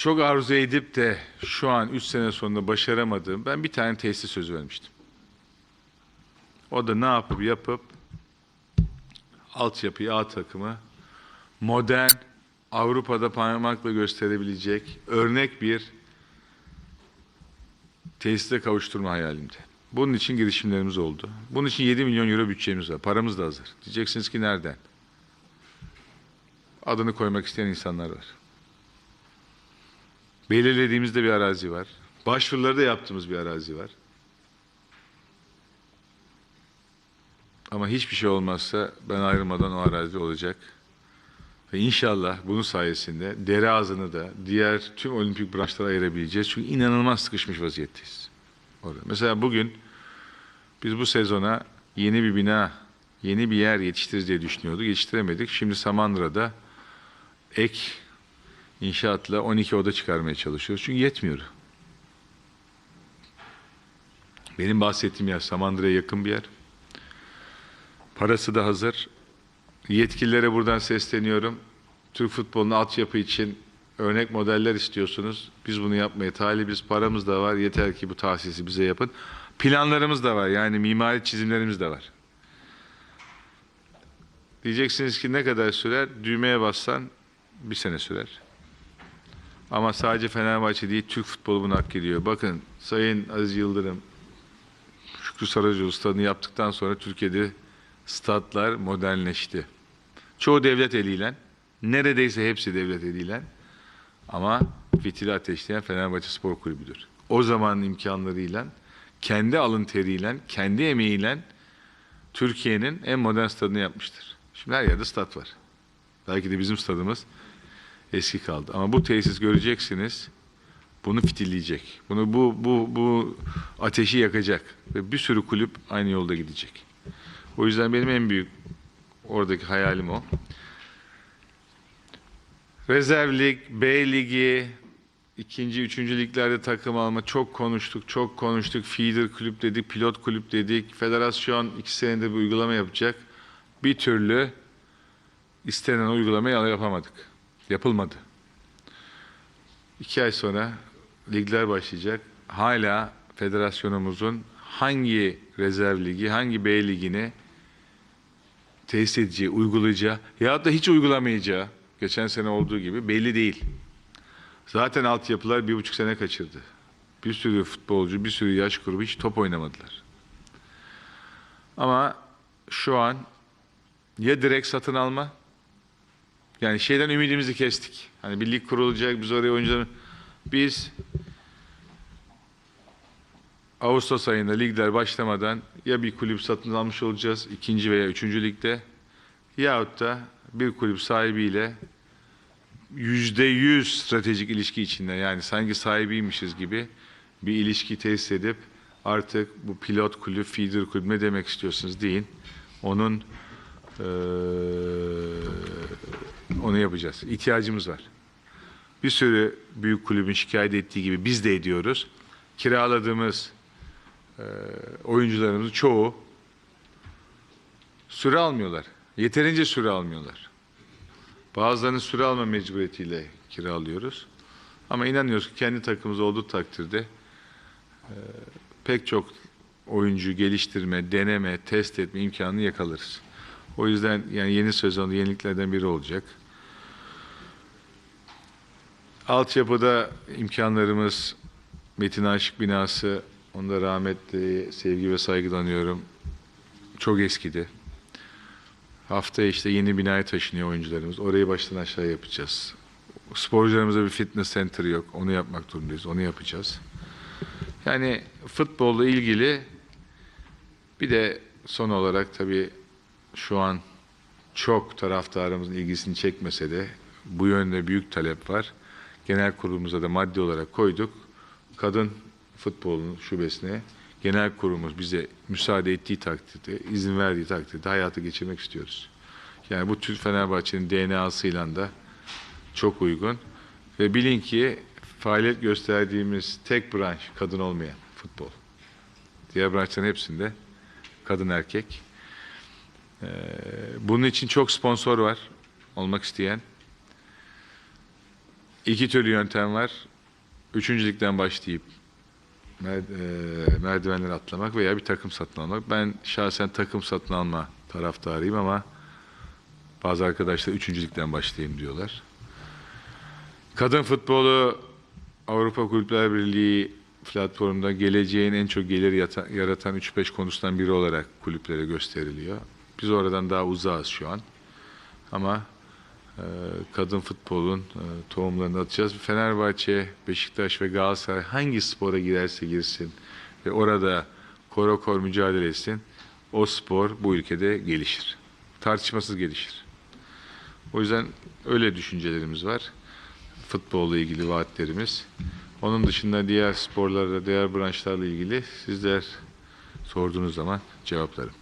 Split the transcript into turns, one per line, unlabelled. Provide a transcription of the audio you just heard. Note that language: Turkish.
çok arzu edip de şu an 3 sene sonunda başaramadığım ben bir tane tesis sözü vermiştim. O da ne yapıp yapıp altyapıyı A takımı modern Avrupa'da parmakla gösterebilecek örnek bir tesise kavuşturma hayalimdi. Bunun için girişimlerimiz oldu. Bunun için 7 milyon euro bütçemiz var. Paramız da hazır. Diyeceksiniz ki nereden? Adını koymak isteyen insanlar var. Belirlediğimizde bir arazi var. Başvuruları da yaptığımız bir arazi var. Ama hiçbir şey olmazsa ben ayrılmadan o arazi olacak. Ve inşallah bunun sayesinde dere ağzını da diğer tüm olimpik branşlara ayırabileceğiz. Çünkü inanılmaz sıkışmış vaziyetteyiz. Orada. Mesela bugün biz bu sezona yeni bir bina, yeni bir yer yetiştiririz diye düşünüyorduk. Yetiştiremedik. Şimdi Samandıra'da ek inşaatla 12 oda çıkarmaya çalışıyoruz. Çünkü yetmiyor. Benim bahsettiğim yer Samandıra'ya yakın bir yer. Parası da hazır. Yetkililere buradan sesleniyorum. Türk futbolunun altyapı için örnek modeller istiyorsunuz. Biz bunu yapmaya talibiz. Paramız da var. Yeter ki bu tahsisi bize yapın. Planlarımız da var. Yani mimari çizimlerimiz de var. Diyeceksiniz ki ne kadar sürer? Düğmeye bassan bir sene sürer. Ama sadece Fenerbahçe değil, Türk futbolu bunu hak ediyor. Bakın Sayın Aziz Yıldırım, Şükrü Saracoğlu stadını yaptıktan sonra Türkiye'de statlar modernleşti. Çoğu devlet eliyle, neredeyse hepsi devlet eliyle ama fitili ateşleyen Fenerbahçe Spor Kulübü'dür. O zamanın imkanlarıyla, kendi alın teriyle, kendi emeğiyle Türkiye'nin en modern stadını yapmıştır. Şimdi her yerde stat var. Belki de bizim stadımız eski kaldı. Ama bu tesis göreceksiniz bunu fitilleyecek. Bunu bu bu bu ateşi yakacak ve bir sürü kulüp aynı yolda gidecek. O yüzden benim en büyük oradaki hayalim o. Rezerv lig, B ligi, ikinci, üçüncü liglerde takım alma çok konuştuk, çok konuştuk. Feeder kulüp dedik, pilot kulüp dedik. Federasyon iki senedir bir uygulama yapacak. Bir türlü istenen uygulamayı yapamadık. Yapılmadı. İki ay sonra ligler başlayacak. Hala federasyonumuzun hangi rezerv ligi, hangi B ligini tesis edeceği, uygulayacağı ya da hiç uygulamayacağı geçen sene olduğu gibi belli değil. Zaten altyapılar bir buçuk sene kaçırdı. Bir sürü futbolcu, bir sürü yaş grubu hiç top oynamadılar. Ama şu an ya direkt satın alma yani şeyden ümidimizi kestik. Hani bir lig kurulacak, biz oraya oyuncuları... Biz Ağustos ayında ligler başlamadan ya bir kulüp satın almış olacağız ikinci veya üçüncü ligde yahut da bir kulüp sahibiyle yüzde yüz stratejik ilişki içinde yani sanki sahibiymişiz gibi bir ilişki tesis edip artık bu pilot kulüp, feeder kulüp ne demek istiyorsunuz deyin. Onun eee, onu yapacağız. İhtiyacımız var. Bir sürü büyük kulübün şikayet ettiği gibi biz de ediyoruz. Kiraladığımız eee oyuncularımızın çoğu süre almıyorlar. Yeterince süre almıyorlar. Bazılarını süre alma mecburiyetiyle kiralıyoruz. Ama inanıyoruz ki kendi takımımız olduğu takdirde eee, pek çok oyuncu geliştirme, deneme, test etme imkanını yakalarız. O yüzden yani yeni sezonda yeniliklerden biri olacak. Altyapıda imkanlarımız Metin Aşık binası, onda rahmetli sevgi ve saygı anıyorum. Çok eskidi. Haftaya işte yeni binaya taşınıyor oyuncularımız. Orayı baştan aşağı yapacağız. Sporcularımıza bir fitness center yok. Onu yapmak durumundayız. Onu yapacağız. Yani futbolla ilgili bir de son olarak tabii şu an çok taraftarımızın ilgisini çekmese de bu yönde büyük talep var. Genel kurulumuza da maddi olarak koyduk. Kadın futbolun şubesine genel kurulumuz bize müsaade ettiği takdirde, izin verdiği takdirde hayata geçirmek istiyoruz. Yani bu Türk Fenerbahçe'nin DNA'sıyla da çok uygun. Ve bilin ki faaliyet gösterdiğimiz tek branş kadın olmayan futbol. Diğer branşların hepsinde kadın erkek. Ee, bunun için çok sponsor var olmak isteyen. İki türlü yöntem var. Üçüncülükten başlayıp e, merdivenleri atlamak veya bir takım satın almak. Ben şahsen takım satın alma taraftarıyım ama bazı arkadaşlar üçüncülükten başlayayım diyorlar. Kadın futbolu Avrupa Kulüpler Birliği platformunda geleceğin en çok gelir yaratan 3-5 konusundan biri olarak kulüplere gösteriliyor. Biz oradan daha uzağız şu an. Ama kadın futbolun e, tohumlarını atacağız. Fenerbahçe, Beşiktaş ve Galatasaray hangi spora girerse girsin ve orada koro kor mücadele etsin, o spor bu ülkede gelişir. Tartışmasız gelişir. O yüzden öyle düşüncelerimiz var. Futbolla ilgili vaatlerimiz. Onun dışında diğer sporlarla, diğer branşlarla ilgili sizler sorduğunuz zaman cevaplarım.